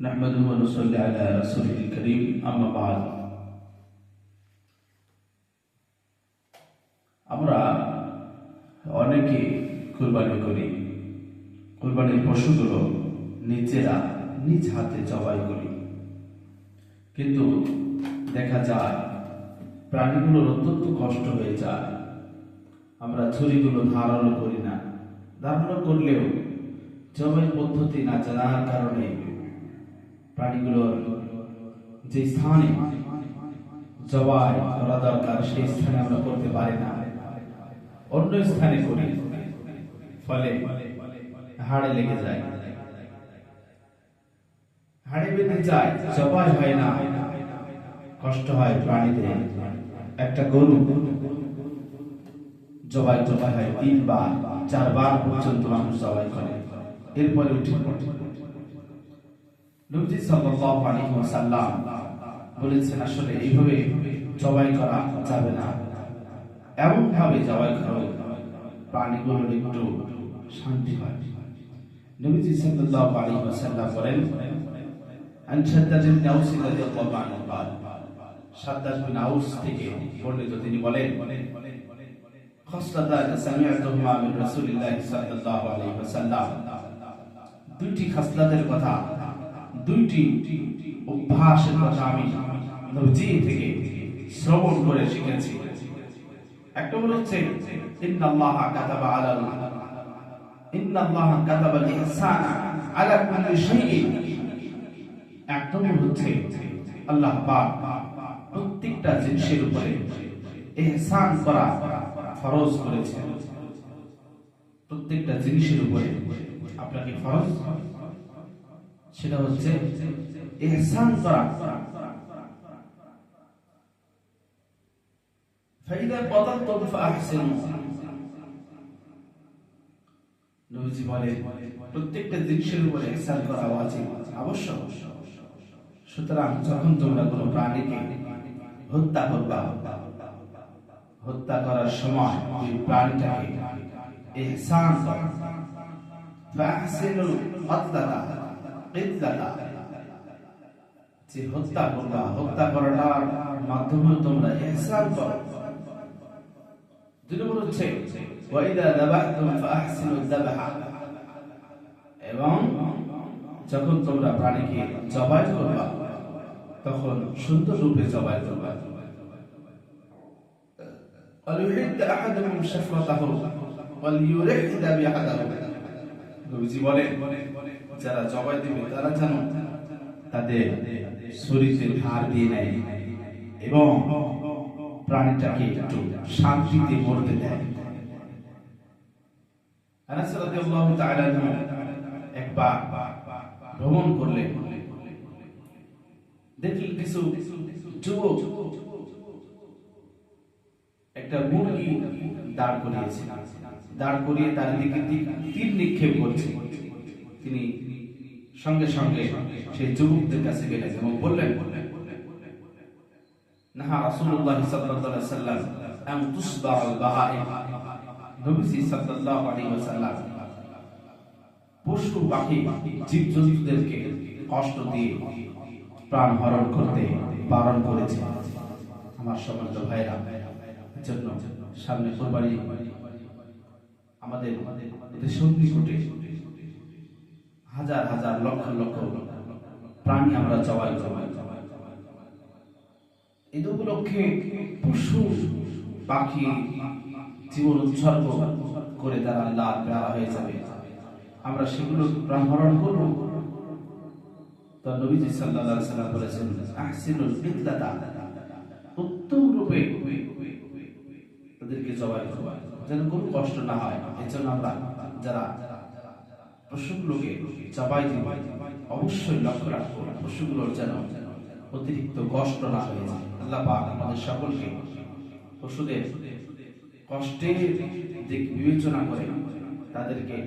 نحمده ونصلي على رسوله الكريم أما بعد আমরা অনেকে কুরবানি করি কুরবানির পশুগুলো নিজেরা নিজ হাতে জবাই করি কিন্তু দেখা যায় প্রাণীগুলোর অত্যন্ত কষ্ট হয়ে যায় আমরা ছুরিগুলো ধারণও করি না ধারণা করলেও জবাই পদ্ধতি না জানার কারণে প্রাণীগুলোর যে স্থানে জবাই করা দরকার, সেই স্থানে আমরা করতে পারি না। অন্য স্থানে করি, ফলে হাড়ে লেগে যায়। হাড়ে বেঁধে যায়, জবাই হয় না। কষ্ট হয় প্রাণীদের। একটা গরু জবাই জবাই হয় তিনবার, চারবার পর্যন্ত মানুষ জবাই করে। এরপরে উঠে নবজি সাল্লাল্লাহু আলাইহি ওয়াসাল্লাম বলেছেন আসলে এইভাবে জবাই করা যাবে না এমন ভাবে জবাই করা প্রাণীগুলোর একটু শান্তি হয় নবীজি সাল্লাল্লাহু আলাইহি ওয়াসাল্লাম বলেন আন শাদ্দাদ বিন আউস রাদিয়াল্লাহু আনহু قال শাদ্দাদ বিন আউস থেকে বর্ণিত তিনি বলেন খসলাতান সামি'তুহুমা মিন রাসূলিল্লাহি সাল্লাল্লাহু আলাইহি ওয়াসাল্লাম দুইটি খাসলাতের কথা দুইটি অভ্যাসের কথা আমি নবজি থেকে শ্রবণ করে শিখেছি। একটা হলো হচ্ছে ইন্নাল্লাহা কাতাবা আলাল ইন্নাল্লাহা কাতাবা ইহসানা আলা কুল্লি শাইইন। একটা হলো হচ্ছে আল্লাহ পাক প্রত্যেকটা জিনিসের উপরে ইহসান করা ফরজ করেছেন। প্রত্যেকটা জিনিসের উপরে আপনাকে ফরজ সেটা হচ্ছে ইহসান করা নবীজি বলে, প্রত্যেকটা উপরে ইহসান করা সুতরাং যখন তোমরা কোনো প্রাণীকে হত্যা করবা, হত্যা করার সময় ওই প্রাণীটাকে ইহসান করো। যে হত্যা করবা হত্যা করাটার মাধ্যমে তোমরা ইহসান করো দুই নম্বর হচ্ছে ওয়াইদা দাবাহতুম ফাহসিনুল দাবহা এবং যখন তোমরা প্রাণীকে জবাই করবা তখন সুন্দর রূপে জবাই করবা وليحد أحدكم شفرته وليرح ذبيحته নবীজি বলেন যারা জবাই দিবে, তারা যেন তাদের শরীরের হাড় দিয়ে নেয় এবং প্রাণীটাকে একটু শান্তিতে মরতে দেয়। যুবক একটা মুরগি দাঁড় করিয়েছে। দাঁড় করিয়ে তার দিকে তীর নিক্ষেপ করছে। তিনি সঙ্গে সঙ্গে সেই যুবকদের কাছে গেলেন এবং বললেন, নাহা রাসূলুল্লাহ সাল্লাল্লাহু আলাইহি আম বাহাইম নবীজি সাল্লাল্লাহু আলাইহি ওয়াসাল্লাম পশু, পাখি, জীবজন্তুদেরকে কষ্ট দিয়ে প্রাণ হরণ করতে বারণ করেছে। আমার ভাইরা জন্য সামনে কোরবানি আমাদের নিকটে হাজার হাজার লক্ষ লক্ষ প্রাণী আমরা জবাই জবাই এই উপলক্ষে পশু, পাখি জীবন উৎসর্গ করে তারা আল্লাহ প্যারা হয়ে যাবে। আমরা সেগুলো প্রাণহরণ করব। তো নবীজি আলাইহি সাল্লাম বলেছেন, আহসিনুল কিতলাতা উত্তম রূপে তাদেরকে জবাই করবা যেন কোনো কষ্ট না হয় এই জন্য আমরা যারা পশুগুলোকে জবাই দিব, অবশ্যই লক্ষ্য রাখব, পশুগুলোর যেন অতিরিক্ত কষ্ট না হয়ে। যায় আল্লাহ পাক আমাদের সকলকে পশুদের কষ্টের দিক বিবেচনা করে তাদেরকে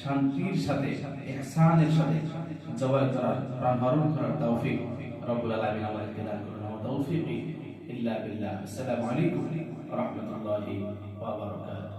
শান্তির সাথে ইহসানের সাথে জবাই করার প্রাণ হরণ করার তৌফিক রব্বুল আলামিন আমাদেরকে দান করুন। তৌফিক ইল্লা বিল্লাহ। আসসালামু আলাইকুম। warahmatullahi wabarakatuh